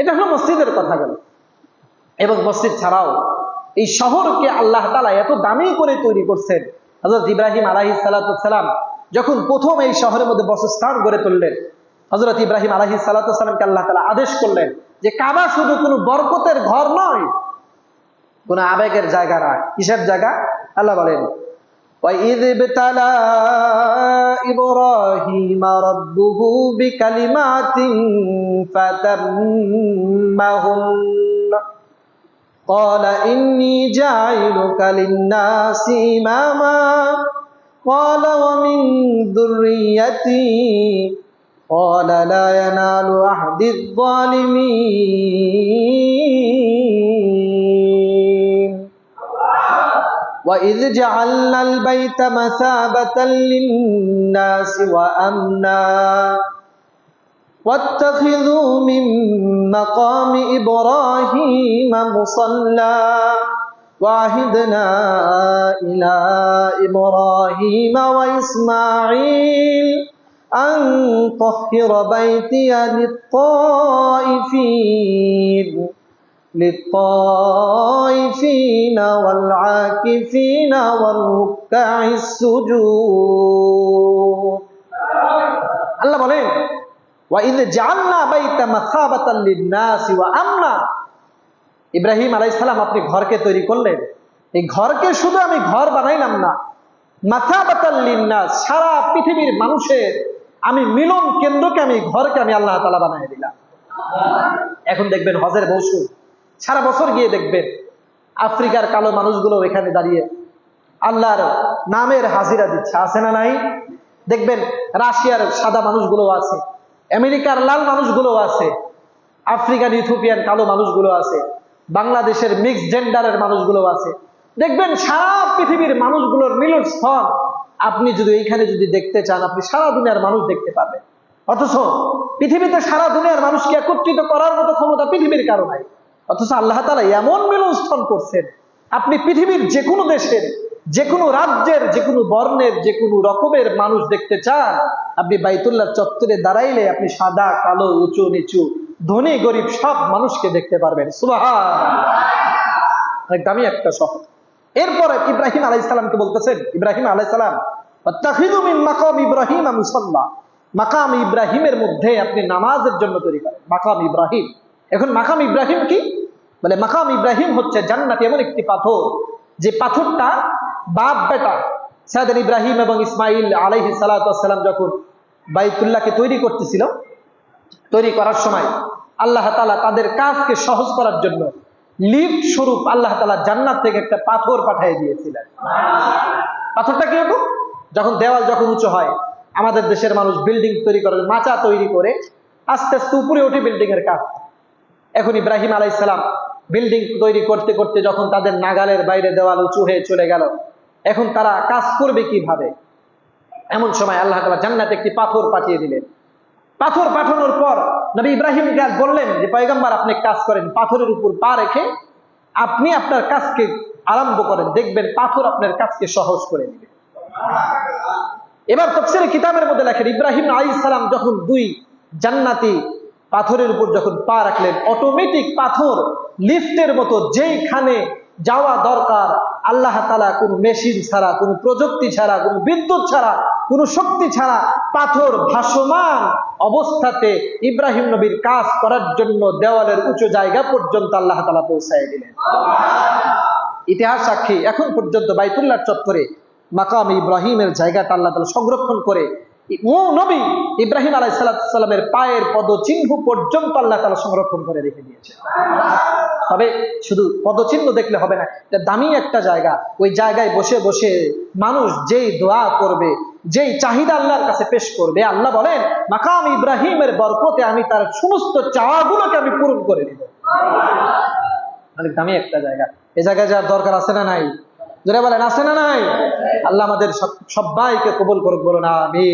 এটা হলো মসজিদের কথা গেল। এবং মসজিদ ছাড়াও এই শহরকে আল্লাহ তালা এত দামি করে তৈরি করছেন। হজরত ইব্রাহিম আলাহি সালাতাম যখন প্রথম এই শহরের মধ্যে বসস্থান গড়ে তুললেন হজরত ইব্রাহিম আলাহি সালাতামকে আল্লাহ তালা আদেশ করলেন যে কাবা শুধু কোনো বরকতের ঘর নয়, কোন আবেগের জায়গা না কিসের জায়গা। আল্লাহ বলেন وَإِذِ ابْتَلَى إِبْرَاهِيمَ رَبُّهُ بِكَلِمَاتٍ فَتَمَّهُنَّ قال إني جاعلك للناس إماما قال ومن ذريتي قال لا ينال عهد الظالمين وإذ جعلنا البيت مثابة للناس وأمنا واتخذوا من مقام إبراهيم مصلى وعهدنا إلى إبراهيم وإسماعيل أن طهر بيتي للطائفين للطائفين والعاكفين والركع السجود الله বলেন وَإِذْ جَعَلْنَا بَيْتَ مَثَابَةً لِلنَّاسِ وَأَمْنًا ইব্রাহিম আলাইসালাম আপনি ঘরকে তৈরি করলেন এই ঘরকে শুধু আমি ঘর বানাইলাম না মাথাবাতাল লিন্নাস সারা পৃথিবীর মানুষের আমি মিলন কেন্দ্রকে আমি ঘরকে আমি আল্লাহ তালা বানাই দিলাম এখন দেখবেন হজের মৌসুম সারা বছর গিয়ে দেখবেন আফ্রিকার কালো মানুষগুলো এখানে দাঁড়িয়ে আল্লাহর নামের হাজিরা দিচ্ছে, আছে না নাই? দেখবেন রাশিয়ার সাদা মানুষগুলো আছে, আমেরিকার লাল মানুষগুলো আছে, আফ্রিকান ইথোপিয়ান কালো মানুষগুলো আছে, বাংলাদেশের মিক্স জেন্ডারের মানুষগুলো আছে। দেখবেন সারা পৃথিবীর মানুষগুলোর মিলন স্থল আপনি যদি এইখানে যদি দেখতে চান, আপনি সারা দুনিয়ার মানুষ দেখতে পাবেন। অথচ পৃথিবীতে সারা দুনিয়ার মানুষকে একত্রিত করার মতো ক্ষমতা পৃথিবীর কারণে অথচ আল্লাহ তালা এমন মিলন স্থল করছেন, আপনি পৃথিবীর যে কোনো দেশের যে কোনো রাজ্যের যে কোনো বর্ণের যে কোনো রকমের মানুষ দেখতে চান, আপনি বাইতুল্লাহ চত্বরে দাঁড়াইলে আপনি সাদা, কালো, উঁচু, নিচু, ধনী, গরিব সব মানুষকে দেখতে পারবেন। দামি একটা শহর। এরপরে ইব্রাহিম আলাইসালামকে বলতেছেন, ইব্রাহিম আলাইসালাম মাকাম ইব্রাহিম মুসাল্লাহ মাকাম ইব্রাহিমের মধ্যে আপনি নামাজের জন্য তৈরি করেন। মাকাম ইব্রাহিম। এখন মাকাম ইব্রাহিম কি? বলে মাকাম ইব্রাহিম হচ্ছে জান্নাত এমন একটি পাথর, যে পাথরটা বাপ বেটা সায়দান ইব্রাহিম এবং ইসমাইল আলাইহি সালাম যখন বাইতুল্লাহকে তৈরি করতেছিল, তৈরি করার সময় আল্লাহ তালা তাদের কাজকে সহজ করার জন্য লিফট স্বরূপ আল্লাহ তালা জান্নাত থেকে একটা পাথর পাঠিয়ে দিয়েছিলেন। পাথরটা কি হতো যখন দেওয়াল যখন উঁচু হয়, আমাদের দেশের মানুষ বিল্ডিং তৈরি করে, মাচা তৈরি করে, আস্তে আস্তে উপরে ওঠে বিল্ডিং এর কাজ। এখন ইব্রাহিম আলাইসালাম বিল্ডিং তৈরি করতে করতে যখন তাদের নাগালের বাইরে দেওয়াল উঁচু হয়ে চলে গেল, এখন তারা কাজ করবে কীভাবে? এমন সময় আল্লাহ তালা জান্নাতে একটি পাথর পাঠিয়ে দিলেন। পাথর পাঠানোর পর নবী ইব্রাহিম গাছ বললেন যে, পয়গম্বর, আপনি কাজ করেন, পাথরের উপর পা রেখে আপনি আপনার কাজকে আরম্ভ করেন। দেখবেন পাথর আপনার কাজকে সহজ করে দিবে। এবার তফসির কিতাবের মধ্যে লেখেন, ইব্রাহিম আলী সালাম যখন দুই জান্নাতি পাথরের উপর যখন পা রাখলেন অটোমেটিক পাথর লিফটের মতো যেইখানে যাওয়া দরকার, আল্লাহ তালা কোনো মেশিন ছাড়া, কোনো প্রযুক্তি ছাড়া, কোনো বিদ্যুৎ ছাড়া, কোনো শক্তি ছাড়া পাথর ভাসমান অবস্থাতে ইব্রাহিম নবীর কাজ করার জন্য দেওয়ালের উঁচু জায়গা পর্যন্ত আল্লাহ তালা পৌঁছায় দিলেন। ইতিহাস সাক্ষী, এখন পর্যন্ত বাইতুল্লাহ চত্বরে মাকাম ইব্রাহিমের জায়গাটা আল্লাহ তালা সংরক্ষণ করে ও নবী, ইব্রাহিম আলাই সাল্লামের পায়ের পদচিহ্ন পর্যন্ত আল্লাহ তালা সংরক্ষণ করে রেখে দিয়েছে তবে শুধু পদচিহ্ন দেখলে হবে না, এটা দামি একটা জায়গা। ওই জায়গায় বসে বসে মানুষ যেই দোয়া করবে, যেই চাহিদা আল্লাহর কাছে পেশ করবে, আল্লাহ বলেন, মাকাম ইব্রাহিমের বরকতে আমি তার সমস্ত চাওয়াগুলোকে আমি পূরণ করে দিব। অনেক দামি একটা জায়গা। এই জায়গায় যার দরকার আছে না নাই? যারা বলেন আছে না নাই? আল্লাহ আমাদের সব- সবাইকে কবুল করুক বলুন আমি